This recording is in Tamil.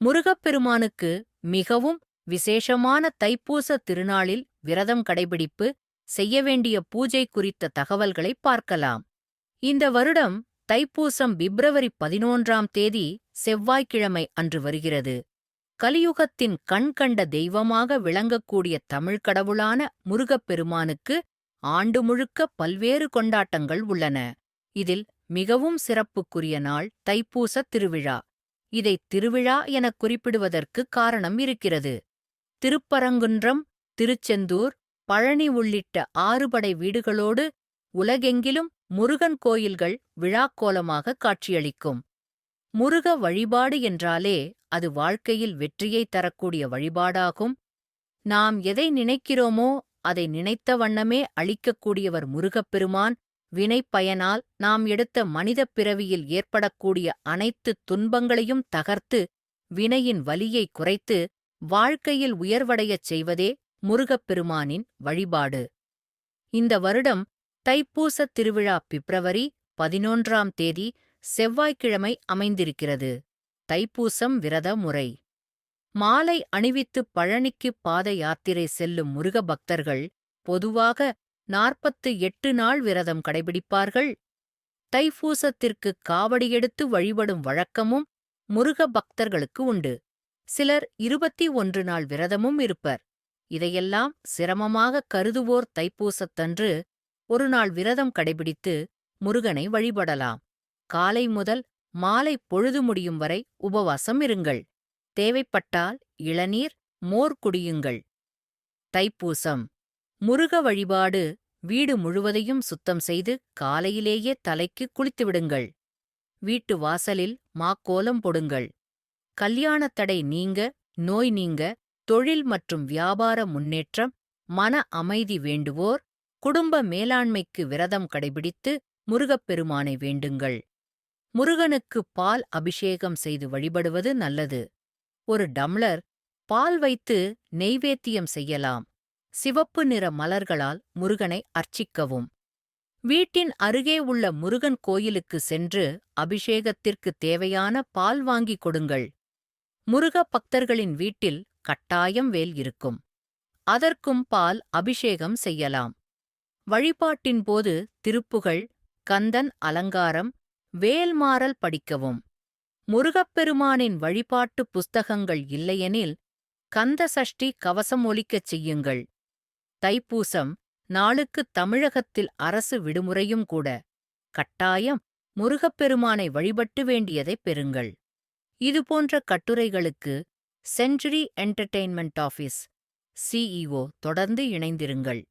முருகப்பெருமானுக்கு மிகவும் விசேஷமான தைப்பூச திருநாளில் விரதம் கடைபிடிப்பு செய்ய வேண்டிய பூஜை குறித்த தகவல்களை பார்க்கலாம். இந்த வருடம் தைப்பூசம் பிப்ரவரி பதினொன்றாம் தேதி செவ்வாய்க்கிழமை அன்று வருகிறது. கலியுகத்தின் கண்கண்ட தெய்வமாக விளங்கக்கூடிய தமிழ் கடவுளான முருகப்பெருமானுக்கு ஆண்டு முழுக்க பல்வேறு கொண்டாட்டங்கள் உள்ளன. இதில் மிகவும் சிறப்புக்குரிய நாள் தைப்பூசத் திருவிழா. இதை திருவிழா எனக் குறிப்பிடுவதற்கு காரணம் இருக்கிறது. திருப்பரங்குன்றம் திருச்செந்தூர் பழனி உள்ளிட்ட ஆறுபடை வீடுகளோடு உலகெங்கிலும் முருகன் கோயில்கள் விழாக்கோலமாக காட்சியளிக்கும். முருக வழிபாடு என்றாலே அது வாழ்க்கையில் வெற்றியை தரக்கூடிய வழிபாடாகும். நாம் எதை நினைக்கிறோமோ அதை நினைத்த வண்ணமே அளிக்கக்கூடியவர் முருகப்பெருமான் வினைப்பயனால் நாம் எடுத்த மனிதப் பிறவியில் ஏற்படக்கூடிய அனைத்து துன்பங்களையும் தகர்த்து வினையின் வலியை குறைத்து வாழ்க்கையில் உயர்வடையச் செய்வதே முருகப்பெருமானின் வழிபாடு. இந்த வருடம் தைப்பூசத் திருவிழா பிப்ரவரி பதினொன்றாம் தேதி செவ்வாய்க்கிழமை அமைந்திருக்கிறது. தைப்பூசம் விரத முறை. மாலை அணிவித்து பழனிக்கு பாத யாத்திரை செல்லும் முருக பக்தர்கள் பொதுவாக நாற்பத்து எட்டு நாள் விரதம் கடைபிடிப்பார்கள். தைப்பூசத்திற்கு காவடி எடுத்து வழிபடும் வழக்கமும் முருக பக்தர்களுக்கு உண்டு. சிலர் இருபத்தி ஒன்று நாள் விரதமும் இருப்பர். இதையெல்லாம் சிரமமாக கருதுவோர் தைப்பூசத்தன்று ஒரு நாள் விரதம் கடைபிடித்து முருகனை வழிபடலாம். காலை முதல் மாலை பொழுது முடியும் வரை உபவாசம் இருங்கள். தேவைப்பட்டால் இளநீர் மோர் குடியுங்கள். தைப்பூசம். முருக வழிபாடு வீடு முழுவதையும் சுத்தம் செய்து காலையிலேயே தலைக்கு குளித்துவிடுங்கள். வீட்டு வாசலில் மாக்கோலம் பொடுங்கள். கல்யாணத் தடை நீங்க நோய் நீங்க தொழில் மற்றும் வியாபார முன்னேற்றம் மன அமைதி வேண்டுவோர் குடும்ப மேலாண்மைக்கு விரதம் கடைபிடித்து முருகப்பெருமானை வேண்டுங்கள். முருகனுக்கு பால் அபிஷேகம் செய்து வழிபடுவது நல்லது. ஒரு டம்ளர் பால் வைத்து நெய்வேத்தியம் செய்யலாம். சிவப்பு நிற மலர்களால் முருகனை அர்ச்சிக்கவும். வீட்டின் அருகே உள்ள முருகன் கோயிலுக்கு சென்று அபிஷேகத்திற்கு தேவையான பால் வாங்கிக் கொடுங்கள். முருக பக்தர்களின் வீட்டில் கட்டாயம் வேல் இருக்கும். அதற்கும் பால் அபிஷேகம் செய்யலாம். வழிபாட்டின் போது திருப்புகள் கந்தன் அலங்காரம் வேல்மாறல் படிக்கவும். முருகப்பெருமானின் வழிபாட்டு புஸ்தகங்கள் இல்லையெனில் கந்த சஷ்டி கவசம் ஒலிக்கச் செய்யுங்கள். தைப்பூசம் நாளுக்கு தமிழகத்தில் அரசு விடுமுறையும் கூட. கட்டாயம் முருகப்பெருமானை வழிபட்டு வேண்டியதைப் பெறுங்கள். இதுபோன்ற கட்டுரைகளுக்கு செஞ்சுரி என்டர்டெயின்மெண்ட் ஆஃபீஸ் சிஇஓ தொடர்ந்து இணைந்திருங்கள்.